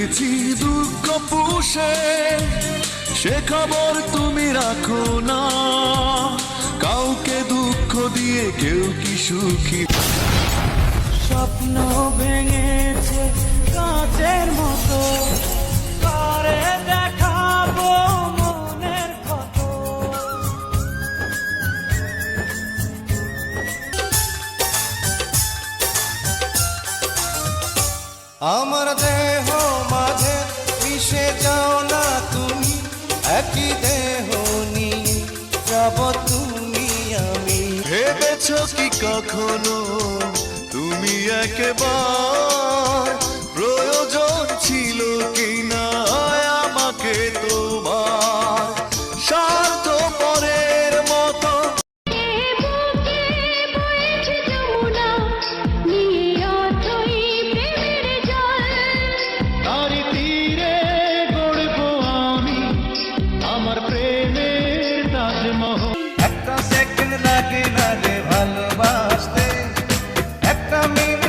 রেখেছি দুঃখ পুষে, সে খবর তুমি রাখো না। কাউকে দুঃখ দিয়ে কেউ কি সুখী? স্বপ্ন ভেঙেছে কাঁচের মতো দেখাবো মনের আমার দেহ যাও না তুমি, একই দেহ নিয়ে যাব তুমি আমি। ভেবেছ কি কখনো তুমি একেবার? প্রয়োজন ছিল কিনা আমাকে তোমার আমার প্রেমের তাজমহল। একটা সেকেন্ড লাগে না রে ভালোবাসতে। একটা মিনিট